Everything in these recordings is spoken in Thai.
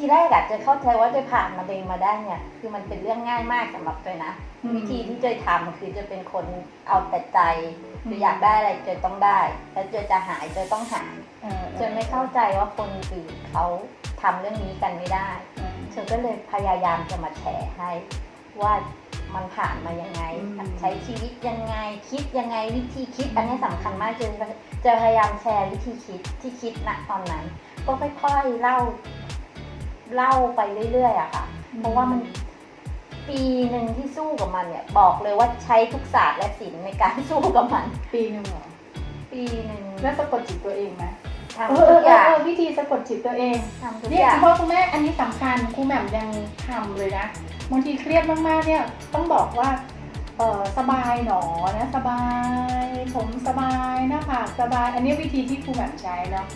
ทีแรกอะเจยเข้าใจว่าเจยผ่านมะเร็งมาได้เนี่ย คือมันเป็นเรื่องง่ายมากสำหรับเจยนะอืมวิธีที่เจยทำคือจะเป็นคนเอาแต่ใจเจยอยากได้อะไรเจยต้องได้ แล้วเจยจะหายเจยต้องหายเออเจยไม่เข้าใจว่าคนอื่นเขาทำเรื่องนี้กันไม่ได้เออเธอก็เลยพยายามจะมาแชร์ให้ว่ามันผ่านมายังไงอืมใช้ชีวิตยังไง คิดยังไงวิธีคิด อันนี้สำคัญมากจะจะพยายามแชร์วิธีคิดที่คิดณตอนนั้น ก็ค่อยๆเล่า เล่าไปเรื่อยๆอะค่ะ เพราะว่ามันปีหนึ่งที่สู้กับมันเนี่ย บอกเลยว่าใช้ทุกศาสตร์และศิลป์ในการสู้กับมัน ปีหนึ่งเหรอปีหนึ่งแล้วสะกดจิตตัวเองไหมทำเอทุอกเอออย่างเออวิธีสะกดจิตตัวเอง ทำทุกเนี่ยอย่างคุณพ่อคุณแม่อันนี้สำคัญครูแหม่มยังทำเลยนะบางทีเครียดมากๆเนี่ยต้องบอกว่าเออสบายหนอนะสบาย ผมสบายหน้าผากสบาย อันนี้วิธีที่ครูแหม่มใช้เนาะ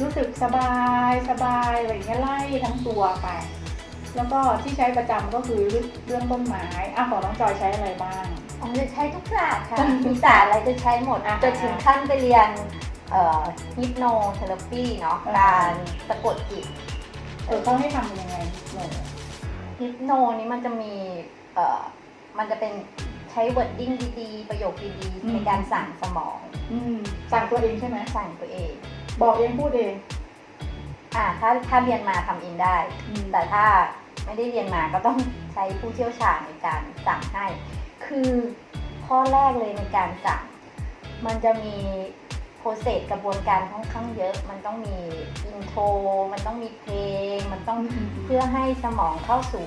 รู้สึกสบายสบายอะไรอย่างเงี้ยไล่ทั้งตัวไป แล้วก็ที่ใช้ประจำก็คือเรื่องต้นไม้อะของน้องจอยใช้อะไรบ้างผมจะใช้ทุกศาสตร์ค่ะมีศาสตร์อะไรจะใช้หมดอ่าจะถึงขั้นไปเรียนเอ่อฮิปโนเทอราปีเนาะอ่าการสะกดจิตเออเขาให้ทำยังไงหนูฮิปโนนี้มันจะมีเอ่อมันจะเป็นใช้วอร์ดดิ้งดีๆ ประโยคดีๆ ในการสั่งสมองอืมสั่งตัวเองใช่ไหมสั่งตัวเอง บอกเองพูดเอง อ่าถ้าถ้าเรียนมาทำเองได้ อืม แต่ถ้าไม่ได้เรียนมาก็ต้องใช้ผู้เชี่ยวชาญในการสั่งให้ คือข้อแรกเลยในการสั่ง มันจะมีโปรเซสกระบวนการค่อนข้างเยอะ มันต้องมีอินโทรมันต้องมีเพลง มันต้องเพื่อให้สมองเข้าสู่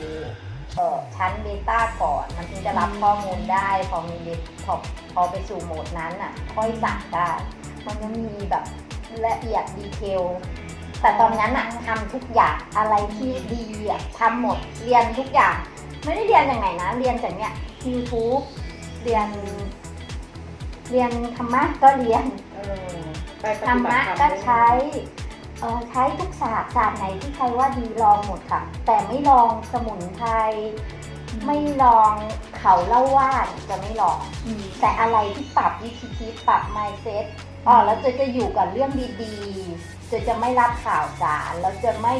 เอ่อชั้นเบต้าก่อน มันถึงจะรับข้อมูลได้ พอมีเบพอพอไปสู่โหมดนั้นอะ ค่อยสั่งได้ มันจะมีแบบ ละเอียดดีเทล แต่ตอนนั้นอะทำทุกอย่างอะไรที่ดีอะทำหมดเรียนทุกอย่าง ไม่ได้เรียนอย่างไหนนะ เรียนจากเนี้ย YouTube เรียน เรียนธรรมะก็เรียนเออไปปธรฏิรบัมะติธรรมก็ด้วยนะใช้เออใช้ทุกศาสตร์ศาสตร์ไหนที่ใครว่าดีลองหมดค่ะ แต่ไม่ลองสมุนไพรไม่ลองเขาเล่าว่านจะไม่ลอง อืมแต่อะไรที่ปรับวิธีคิดปรับ mindset อ๋อแล้วจะจะอยู่กับเรื่องดีๆจะจะไม่รับข่าวสาร แล้วจะไม่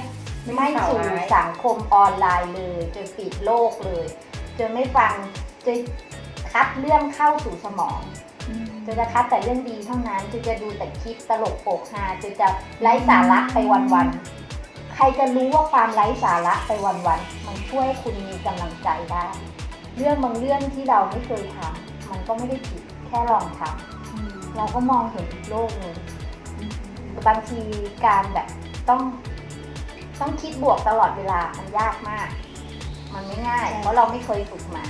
ไม่สู่สังคมออนไลน์เลยจะปิดโลกเลยจะไม่ฟังจะคัดเรื่องเข้าสู่สมองอืมจะจะคัดแต่เรื่องดีเท่านั้นจะจะดูแต่คลิปตลกโปกฮาจะจะไร้สาระไปวันๆใครจะรู้ว่าความไร้สาระไปวันๆมันช่วยให้คุณมีกำลังใจได้ เรื่องบางเรื่องที่เราไม่เคยทำมันก็ไม่ได้ผิดแค่ลองทำอืม เราก็มองเห็นอีกโลกหนึ่งบางทีการแบบต้องต้องคิดบวกตลอดเวลา มันยากมาก มันไม่ง่าย เพราะเราไม่เคยฝึกมา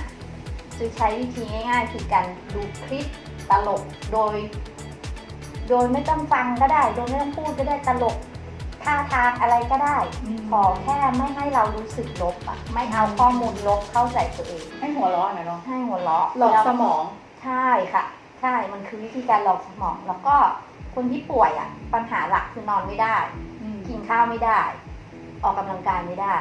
จะใช้วิธีง่าย ๆ คือการดูคลิปตลกโดย โดยไม่ต้องฟังก็ได้ โดยไม่ต้องพูดก็ได้ตลกท่าทางอะไรก็ได้ ขอแค่ไม่ให้เรารู้สึกลบอะไม่เอาข้อมูลลบเข้าใส่ตัวเอง ให้หัวเราะหน่อยเนาะให้หัวเราะหลอกแล้วสมอง ใช่ค่ะ ใช่ มันคือวิธีการหลอกสมอง แล้วก็คนที่ป่วยอะ ปัญหาหลักคือนอนไม่ได้อืมกินข้าวไม่ได้ ออกกำลังกายไม่ได้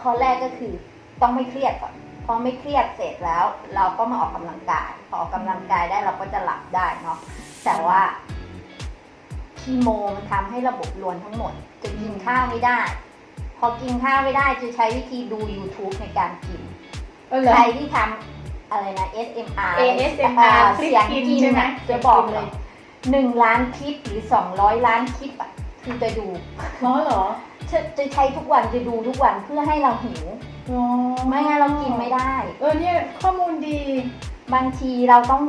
ข้อแรกก็คือต้องไม่เครียดก่อนพอไม่เครียดเสร็จแล้ว เราก็มาออกกำลังกาย พอออกกำลังกายได้เราก็จะหลับได้เนาะ แต่ว่าคีโมมันทำให้ระบบรวนทั้งหมด จะกินข้าวไม่ได้ พอกินข้าวไม่ได้จะใช้วิธีดู YouTube ในการกินเออเหรอใครที่ทำ อะไรนะ SMR ASMR อ่าเสียงคลิปกิกินนใช่ไหมน่ะจะบอกเลยหนึ่งล้านคลิปหรือสองร้อยล้านคลิปอะคือจะดูเหรอเหรอจะจะใช้ทุกวันจะดูทุกวันเพื่อให้เราหิว อ๋อไม่งั้นเรากินไม่ได้ เออเนี่ยข้อมูลดีบางทีเราต้อง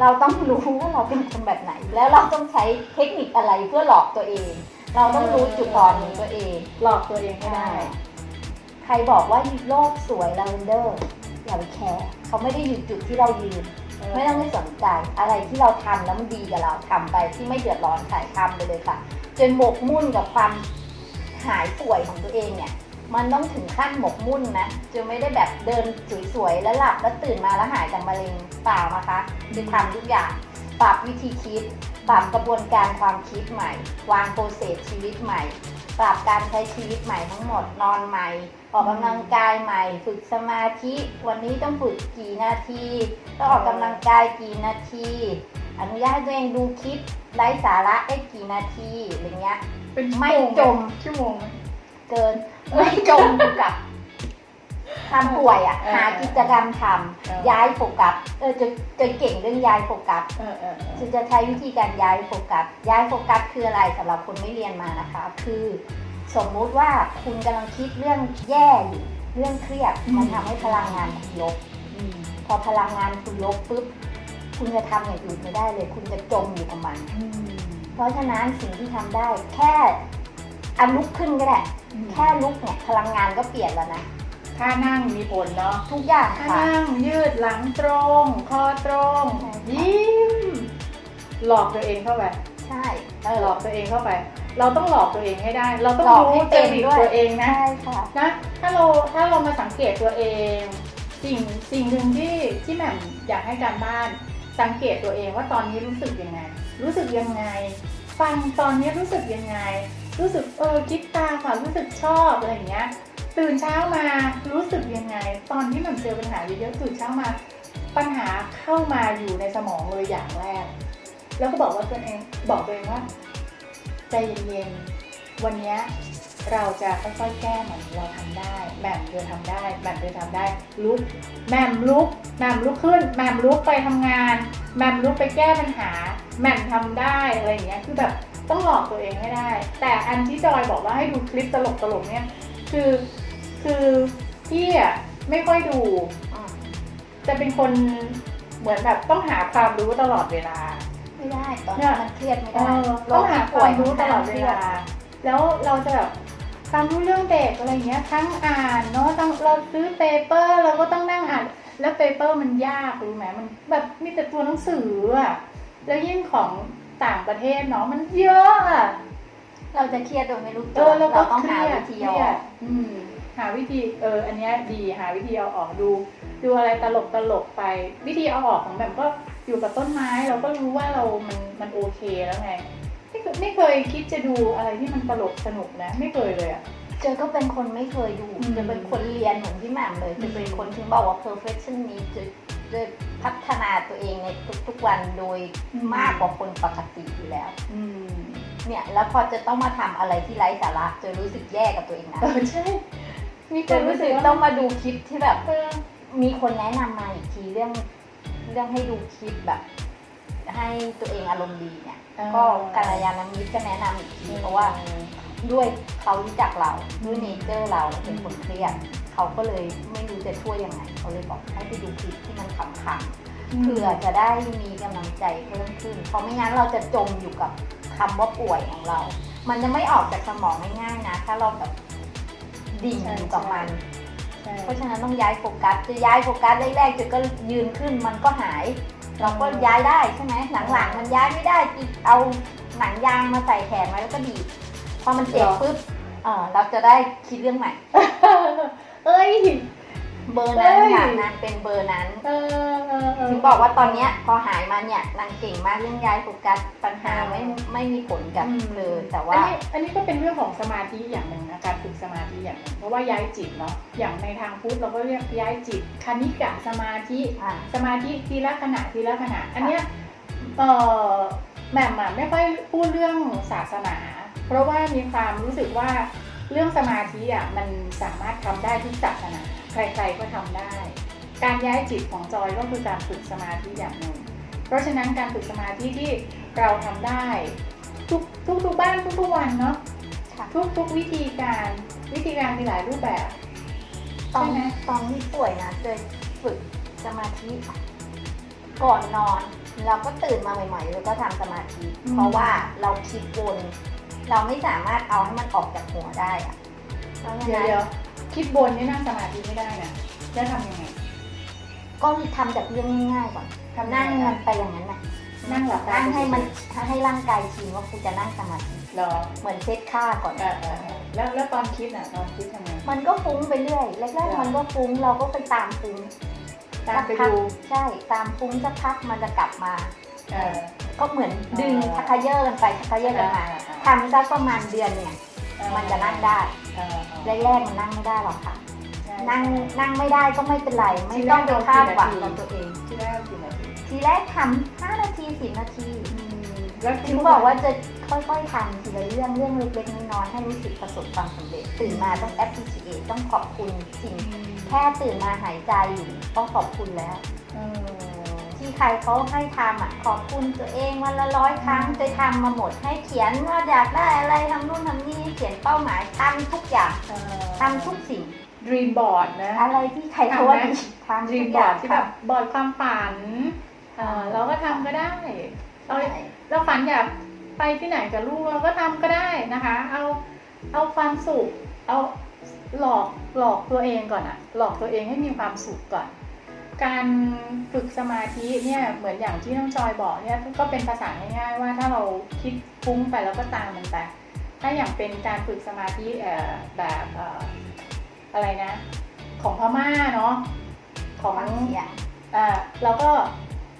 เราต้องรู้ว่าเราเป็นคนแบบไหน แล้วเราต้องใช้เทคนิคอะไรเพื่อหลอกตัวเอง เราต้องรู้จุดอ่อนของตัวเองหลอกตัวเองให้ได้ ใครบอกว่าโลกสวยลาเวนเดอร์ อย่าไปแคร์เขาไม่ได้อยู่จุดที่เรายืนไม่ต้องไม่สนใจอะไรที่เราทำแล้วมันดีกับเราทำไปที่ไม่เดือดร้อนใครทำไปเลยค่ะ จนหมกมุ่นกับความหายป่วยของตัวเองเนี่ย มันต้องถึงขั้นหมกมุ่นนะจะไม่ได้แบบเดินสวยๆแล้วหลับแล้วตื่นมาแล้วหายจากมะเร็งเปล่านะคะจะทำทุกอย่างปรับวิธีคิดปรับกระบวนการความคิดใหม่ วางโปรเซสชีวิตใหม่ ปรับการใช้ชีวิตใหม่ทั้งหมดนอนใหม่ ออกกำลังกายใหม่ ฝึกสมาธิ วันนี้ต้องฝึกกี่นาทีต้องออกกำลังกายกี่นาที อนุญาตให้ตัวเองดูคลิปไร้สาระได้กี่นาทีอะไรเงี้ยเป็นไม่ชั่วโงจม ชั่วโมงไหม เกินไม่จมอยู่กับ ความป่วยอะ เออหากิจกรรมทเออำย้ายโฟกัสเออจะจะเก่งเรื่องย้ายโฟกัสเออเออเออจะจะใช้วิธีการย้ายโฟกัส ย้ายโฟกัสคืออะไรสำหรับคนไม่เรียนมานะคะ คือสมมุติว่าคุณกำลังคิดเรื่องแย่อยู่เรื่องเครียดมันทำให้พลังงานคุณลบ อืมพอพลังงานคุณลบปุ๊บคุณจะทำอย่างอื่นไม่ได้เลย คุณจะจมอยู่กับมัน อืมเพราะฉะนั้นสิ่งที่ทำได้แค่อาลุกขึ้นก็ได้แค่ลุกเนี่ยพลังงานก็เปลี่ยนแล้วนะ ท่านั่งมีผลเนาะทุกอย่างท่าค่ะ นั่งยืดหลังตรง คอตรง ใช่ค่ะ ยิ้ม หลอกตัวเองเข้าไปใช่ เออหลอกตัวเองเข้าไป เราต้องหลอกตัวเองให้ได้ เราต้องหลอกรู้ให้จเป็นริตด้วย ตัวเองนะ ใช่ค่ะ นะถ้าเราถ้าเรามาสังเกตตัวเอง สิ่งสิ่งหนึ่งที่ที่แหม่มอยากให้การบ้าน สังเกตตัวเองว่าตอนนี้รู้สึกยังไง รู้สึกยังไง ฟังตอนนี้รู้สึกยังไง รู้สึกเออคิดตามค่ะรู้สึกชอบอะไรอย่างเงี้ย ตื่นเช้ามารู้สึกยังไง ตอนที่แหม่มเจอปัญหาเยอะๆตื่นเช้ามา ปัญหาเข้ามาอยู่ในสมองเลยอย่างแรก แล้วก็บอกว่าตัวเองบอกตัวเองว่าใจเย็นๆวันนี้เราจะค่อยๆแก้มันเราทำได้แหม่มเธอทำได้แหม่มเธอทำได้ลุกแหม่มลุกแหม่มลุกขึ้นแหม่มลุกไปทำงานแหม่มลุกไปแก้ปัญหาแหม่มทำได้อะไรอย่างเงี้ยคือแบบต้องหลอกตัวเองให้ได้ แต่อันที่จอยบอกว่าให้ดูคลิปตลกๆเนี่ยคือ คือพี่อะไม่ค่อยดูอืมจะเป็นคนเหมือนแบบต้องหาความรู้ตลอดเวลา ไม่ได้ตอนเนี่นี้ยมันเครียดไม่เอได้อต้องหาความรู้ตลอดเวลา แล้วเราจะแบบความรู้เรื่องเด็กอะไรเงี้ยทั้งอ่านเนาะทั้งเราซื้อเปเปอร์เราก็ต้องนั่งอ่าน แล้วเปเปอร์มันยากรู้ไหมมันแบบมีแต่ตัวหนังสืออะแล้วยิ่งของต่างประเทศเนาะมันเยอะอะเราจะเครียดโดยไม่รู้เอตัวอแล้วก็เราต้องเคหารียดวิธีเคเอารีอยดอกอืม หาวิธีเอออันเนี้ยดีหาวิธีเอาออกดู ดูอะไรตลกตลกไป วิธีเอาออกของแบบก็อยู่กับต้นไม้เราก็รู้ว่าเรา มันมันโอเคแล้วไงไม่เคยไม่เคยคิดจะดูอะไรที่มันตลกสนุกนะ ไม่เคยเลยอะเจอก็เป็นคนไม่เคยดูอืมจะเป็นคนเรียนเหมือนพี่แหม่มเลยอืมจะเป็นคนที่บอกว่า perfectionist จะจะพัฒนาตัวเองในทุกๆวันโดยมากกว่าคนปกติอยู่แล้วอืมเนี่ยแล้วพอจะต้องมาทำอะไรที่ไร้สาระจะรู้สึกแย่กับตัวเองนะเออใช่ มีคจะวามรู้รู้สึสึกกว่าต้องมาดูคลิปที่แบบ เออ มีคนแนะนำมาอีกทีเรื่องเรื่องให้ดูคลิปแบบ ให้ตัวเองอารมณ์ดีเนี่ยก็กัลยาณมิตรก็แนะนำอีกทีเพราะว่าด้วยเขารู้จักเราด้วยเนเจอร์เราเราเป็นคนเครียดเขาก็เลยไม่รู้จะช่วยยังไงเขาเลยบอกให้ไปดูคลิปที่มันขำๆเพื่อจะได้มีกำลังใจเพิ่มขึ้นเพราะไม่งั้นเราจะจมอยู่กับคำว่าป่วยของเรา มันจะไม่ออกจากสมองง่ายๆนะ ถ้าเราแบบ ดิ่งอยู่กับมัน ใช่ เพราะฉะนั้นต้องย้ายโฟกัสจะย้ายโฟกัสแรกๆจะก็ยืนขึ้นมันก็หาย เราก็ย้ายได้ใช่ไหมหลังๆมันย้ายไม่ได้อีกเอาหนังยางมาใส่แขนไว้แล้วก็ดีดพอมันเจ็บปุ๊บเออเราจะได้คิดเรื่องใหม่ เอ้ย เบอร์นั้นเฮ้ยค่ะนางเป็นเบอร์นั้นเออเออเถึงบอกว่าตอนเนี้ยพอหายมาเนี่ยนางเก่งมากเรื่องย้ายโฟกัสปัญหาไม่ไม่มีผลกับอืมเลยแต่อันว่านี้อันนี้ก็เป็นเรื่องของสมาธิอย่างหนึ่งนะการฝึกสมาธิอย่างหนึ่งเพราะว่าย้ายจิตเนาะอย่างในทางพุทธเราก็เรียกย้ายจิตคณิกะสมาธิ อ่า สมาธิทีละขณะทีละขณะ อันเนี้ยเออแหม่มอะไม่ค่อยพูดเรื่องศาสนา เพราะว่ามีความรู้สึกว่าเรื่องสมาธิอะมันสามารถทำได้ทุกศาสนา ใครๆก็ทำได้ การย้ายจิตของจอยก็คือการฝึกสมาธิอย่างหนึ่ง เพราะฉะนั้นการฝึกสมาธิที่เราทำได้ทุกทุกทุกบ้านทุกทุกวันเนาะค่ะทุกทุกวิธีการวิธีการมีหลายรูปแบบตอนใช่ไหมตอนที่ป่วยนะเคยฝึกสมาธิก่อนนอนเราก็ตื่นมาใหม่ๆแล้วก็ทำสมาธิ เพราะว่าเราคิดวนเราไม่สามารถเอาให้มันออกจากหัวได้อะเพราะฉะเดี๋ยวนั้นเดี๋ยว คิดบนนี่นั่งสมาธิไม่ได้นะจะทำยังไง ก็ทำจากเรื่องง่ายๆก่อนทำนั่งยังไงมันไปอย่างนั้นนะนั่งหลับตา นั่งให้มันให้ร่างกายชินว่ากูจะนั่งสมาธิเหรอเหมือนเซตค่าก่อน เออเออเออแล้วแล้วตอนคิดอะตอนคิดทำไง มันก็ฟุ้งไปเรื่อยแรกๆมันก็ฟุ้งเราก็ไปตามฟุ้งตามไปดูใช่ตามฟุ้งสักพักมันจะกลับมา เออ ก็เหมือนดึงเออทักเยอร์กันไปทักเยอร์กันมาเออเออทำสักประมาณเดือนเนี่ยเออ มันจะนั่งได้เออเออแรกๆมันนั่งไม่ได้หรอกค่ะ ใช่นั่งนั่งไม่ได้ก็ไม่เป็นไร ไม่ต้องไปคาดหวังกับตัวเอง ที่แรกกี่นาทีทีแรกทำ5นาที10นาทีแล้วถึงบอกว่าจะค่อยๆทำทีละเรื่องเรื่องเล็กๆน้อยๆให้รู้สึกประสบความสำเร็จ ตื่นมาต้อง appreciate ต้องขอบคุณสิ่งแค่ตื่นมาหายใจอยู่ต้องขอบคุณแล้ว เออ ที่ใครเขาให้ทำอะขอบคุณตัวเองวันละร้อยครั้งเคยทำมาหมดให้เขียนว่าอยากได้อะไรทำนู่นทำนี่เขียนเป้าหมายทำทุกอย่างเออทำทุกสิ่ง dream board นะอะไรที่ใครเขาว่าทำไหมดีทำดรีทุมกบออย่างร์ดที่แบบค่ะบอร์ดความฝันเอ่อเราก็ทำก็ได้เราใช่เราฝันอยากไปที่ไหนกับลูกเราก็ทำก็ได้นะคะ เอาเอาความสุขเอาหลอกหลอกตัวเองก่อนอะหลอกตัวเองให้มีความสุขก่อน การฝึกสมาธิเนี่ยเหมือนอย่างที่น้องจอยบอกเนี่ยก็เป็นภาษาง่ายๆว่าถ้าเราคิดฟุ้งไปแล้วก็ตามมันไปถ้าอย่างเป็นการฝึกสมาธิเอ่อแบบเอ่ออะไรนะ ของพม่าเนาะของฟังเสียงอ่าเราก็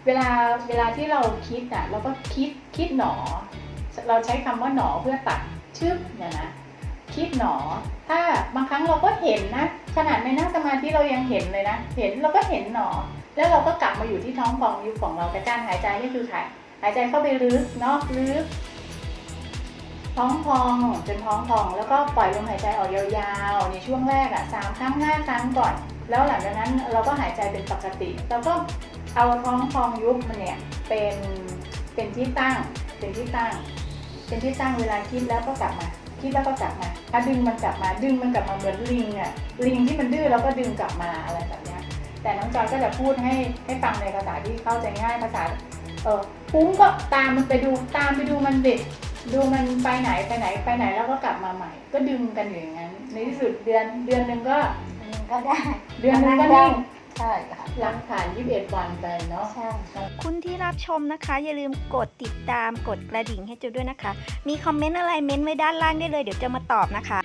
เวลาเวลาที่เราคิดอะเราก็คิดคิดหนอ เราใช้คำว่าหนอเพื่อตัดชึบเนี่ยนะ คิดหนอ ถ้าบางครั้งเราก็เห็นนะ ขนาดในนั่งสมาธิเรายังเห็นเลยนะ เห็นเราก็เห็นหนอ แล้วเราก็กลับมาอยู่ที่ท้องฟองยุบของเราแต่การหายใจนี่คือหายหายใจเข้าไปลึกนาะลึก ท้องพองจนท้องพอง แล้วก็ปล่อยลมหายใจออกยาวๆ ในช่วงแรกอะสามครั้งห้าครั้งก่อน แล้วหลังจากนั้นเราก็หายใจเป็นปกติแล้วก็เอาท้องพองยุบมันเนี่ยเป็นเป็นที่ตั้ง เป็นที่ตั้ง เป็นที่ตั้งเวลาคิดแล้วก็กลับมา คิดแล้วก็กลับมาถ้าดึงมันกลับมาดึงมันกลับมาเหมือนลิงอะลิงที่มันดื้อแล้วก็ดึงกลับมาอะไรแบบเนี้ยแต่น้องจอยก็จะพูดให้ให้ฟังในภาษาที่เข้าใจง่ายภาษาเออปุ้งก็ตามมันไปดูตามไปดูมันเด็กดูมันไปไหนไปไหนไปไหนแล้วก็กลับมาใหม่ ก็ดึงกันอยู่อย่างนั้น ในที่สุดเดือนเดือนหนึ่งก็อันนี้ก็ได้ เดือนหนึ่งก็นิ่ง ใช่ค่ะหลังผ่าน 21 วันไปเนาะใช่คุณที่รับชมนะคะ อย่าลืมกดติดตามกดกระดิ่งให้จูด้วยนะคะ มีคอมเมนต์อะไรเม้นต์ไว้ด้านล่างได้เลย เดี๋ยวจะมาตอบนะคะ